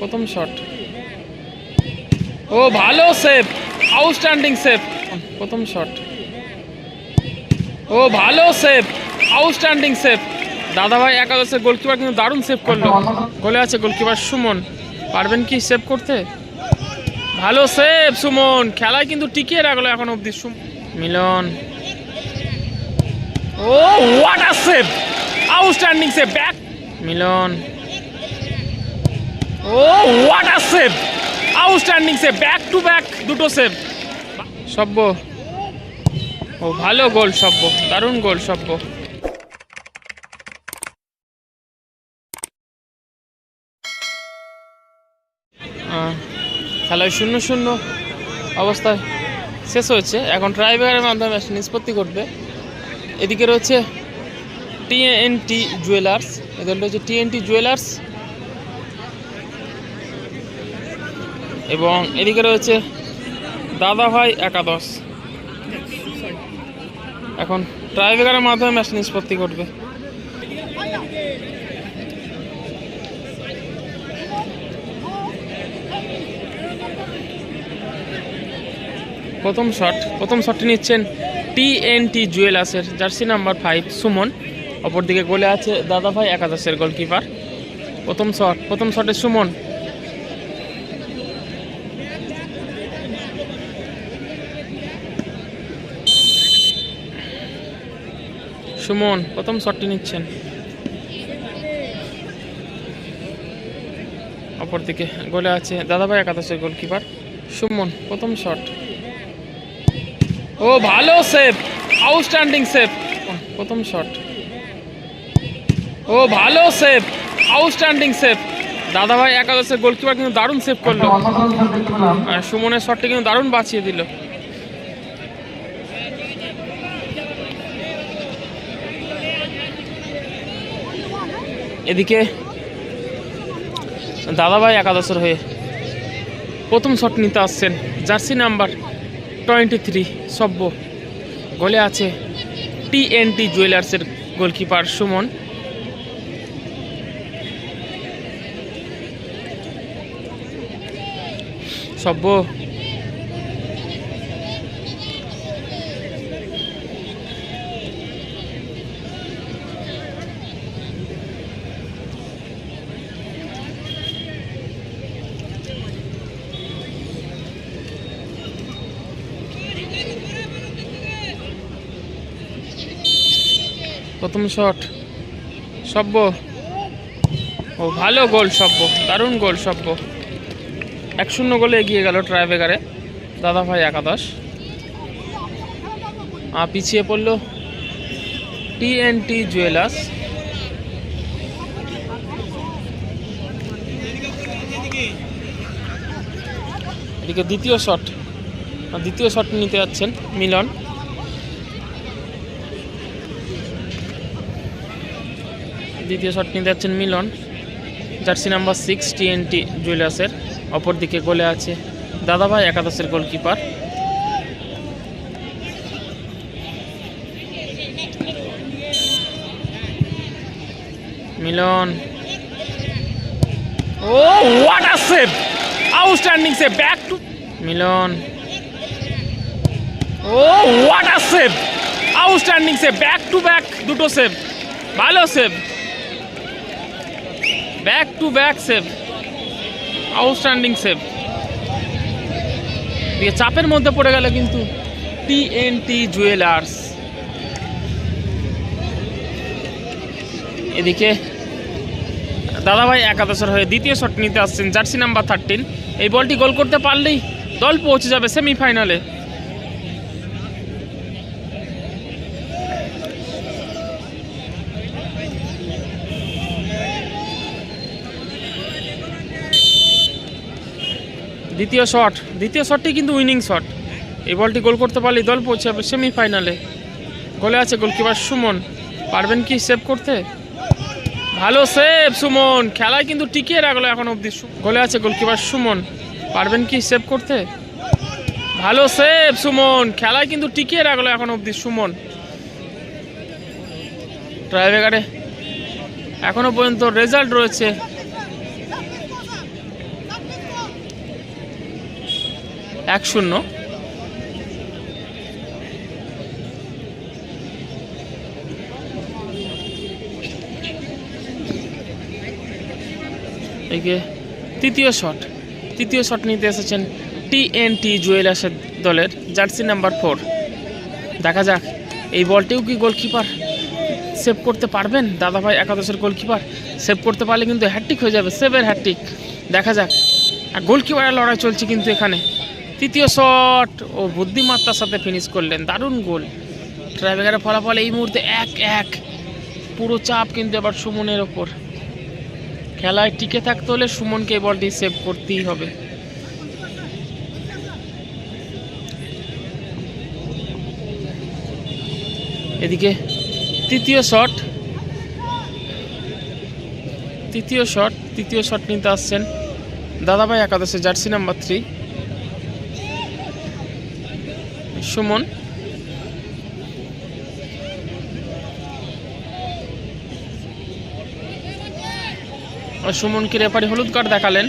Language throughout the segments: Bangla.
প্রথম শট ও, ভালো সেভ আউটস্ট্যান্ডিং সেভ প্রথম শট ও, ভালো সেভ আউটস্ট্যান্ডিং সেভ দাদাভাই একাদশের গোলকিপার কিন্তু দারুণ সেভ করল। গোলে আছে গোলকিপার সুমন। পারবেন কি সেভ করতে? ভালো সেভ সুমন। খেলায় কিন্তু টিকিয়ে রাখল এখন sum Milon. Oh what a save outstanding save back Milon. Oh save back to back দুটো সেভ সব্য। ও ভালো গোল সব্য দারুণ গোল আহ, খেলায় শূন্য শূন্য অবস্থায় শেষ হয়েছে। এখন ট্রাইব্রেকারের মাধ্যমে নিষ্পত্তি করবে এদিকে রয়েছে টিএনটি জুয়েলার্স এদের রয়েছে টিএনটি জুয়েলার্স এবং এদিকে রয়েছে দাদাভাই একাদশ। এখন ট্রাইব্রেকারের মাধ্যমে ম্যাচ নিষ্পত্তি করবে প্রথম শট, প্রথম শটটি নিচ্ছেন টিএনটি জুয়েলার্সের জার্সি নাম্বার ফাইভ সুমন। অপরদিকে গোলে আছে দাদাভাই একাদশের গোলকিপার। প্রথম শট, প্রথম শটে সুমন। সুমন, প্রথম শটটি নিচ্ছেন। অপরদিকে গোলে আছে দাদাভাই, একাদশের গোলকিপার সুমন, প্রথম শট ও, ভালো সেভ আউটস্ট্যান্ডিং সেভ প্রথম শট ও, ভালো সেভ আউটস্ট্যান্ডিং সেভ দাদাভাই, একাদশের গোলকিপার কিন্তু দারুণ সেভ করল। সুমনের শটটি কিন্তু দারুণ বাঁচিয়ে দিল। এদিকে দাদাভাই একাদশের হয়ে প্রথম শট নিতে আসছেন। Jersey number twenty three Sabya. গোলে আছে টিএনটি জুয়েলার্সের গোলকিপার সুমন। সব্য। প্রথম শট সব্য। ও ভালো গোল সব্য। দারুণ গোল সব্য। এক শূন্য গোলে এগিয়ে গেল ট্রাইবেগারে দাদাভাই একাদশ। আ, পিছিয়ে পড়ল টিএনটি জুয়েলার্স এদিকে দ্বিতীয় শট দ্বিতীয় শট নিতে যাচ্ছেন মিলন। দ্বিতীয় শট নিতে যাচ্ছেন Milon. Jersey number six TNT জুয়েলার্সের অপরদিকে গোলে আছে দাদাভাই, একাদশের goalkeeper Milon. Oh what a save outstanding save back to Milon. Oh what a save outstanding save back to back দুটো সেভ ভালো save back to back save outstanding save দিয়ে চাপের মধ্যে পড়ে গেল কিন্তু টিএনটি জুয়েলার্স এদিকে দাদাভাই একাদশের হয়ে দ্বিতীয় শট নিতে আসছেন, জার্সি নাম্বার থার্টিন এই বলটি গোল করতে পারলেই দল পৌঁছে যাবে সেমিফাইনালে দ্বিতীয় শট। দ্বিতীয় শটটি কিন্তু উইনিং শট এই বলটি গোল করতে পারলে দল পৌঁছে যাবে সেমিফাইনালে গোলে আছে গোলকিপার সুমন। পারবেন কি সেভ করতে? ভালো সেভ সুমন। খেলায় কিন্তু টিকিয়ে রাখল এখন অবধি গোলে আছে গোলকিপার সুমন। পারবেন কি সেভ করতে? ভালো সেভ সুমন। খেলায় কিন্তু টিকিয়ে রাখল এখন অবধি সুমন। ট্রাইবেগারে এখনও পর্যন্ত রেজাল্ট রয়েছে। এক শূন্য। তৃতীয় শট। তৃতীয় শট নিতে এসেছেন টিএনটি জুয়েলার্সের দলের জার্সি নাম্বার ফোর। দেখা যাক, এই বলটিও কি গোলকিপার সেভ করতে পারবেন? দাদাভাই একাদশের গোলকিপার সেভ করতে পারলে কিন্তু হ্যাট্টিক হয়ে যাবে, সেভের হ্যাট্টিক দেখা যাক, আর গোলকিপারের লড়াই চলছে কিন্তু এখানে। তৃতীয় শট ও বুদ্ধিমত্তার সাথে ফিনিশ করলেন। দারুণ গোল। ট্রাইবেগারের ফলাফল এই মুহূর্তে এক এক। পুরো চাপ কিন্তু এবার সুমনের ওপর। খেলায় টিকে থাকতে হলে সুমনকে এই বলটি সেভ করতেই হবে। এদিকে তৃতীয় শট। তৃতীয় শট তৃতীয় শট নিতে আসছেন দাদাভাই একাদশে জার্সি নাম্বার থ্রি সুমন। সুমনকে রেফারি হলুদ কার্ড দেখালেন।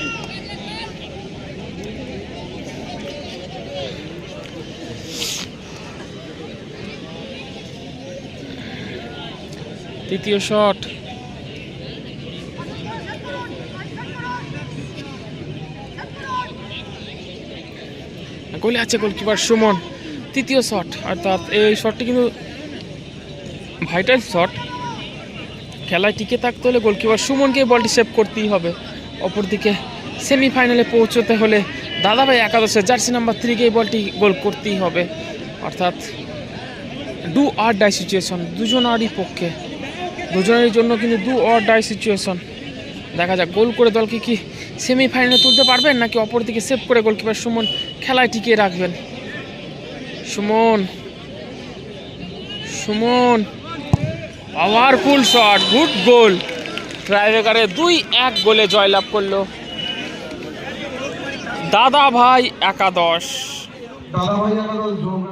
তৃতীয় শট। গোলে আছে গোলকিপার সুমন। তৃতীয় শট অর্থাৎ এই শটটি কিন্তু ভাইটাল শট খেলায় টিকে থাকতে হলে গোলকিপার সুমনকে বলটি সেভ করতেই হবে। অপরদিকে সেমিফাইনালে পৌঁছতে হলে দাদাভাই একাদশে জার্সি নাম্বার থ্রিকে এই বলটি গোল করতেই হবে। অর্থাৎ ডু আর ডাই সিচুয়েশন দুজনারই পক্ষে। দুজনের জন্য কিন্তু দু অর ডাই সিচুয়েশন দেখা যাক গোল করে দলকে কি সেমিফাইনালে তুলতে পারবেন, নাকি অপরদিকে সেভ করে গোলকিপার সুমন খেলায় টিকিয়ে রাখবেন? Suman. Suman. Powerful shot good goal ট্রাইবেকারে দুই এক গোলে জয়লাভ করল। দাদা ভাই একাদশ। দাদা ভাই জোরগ্রাম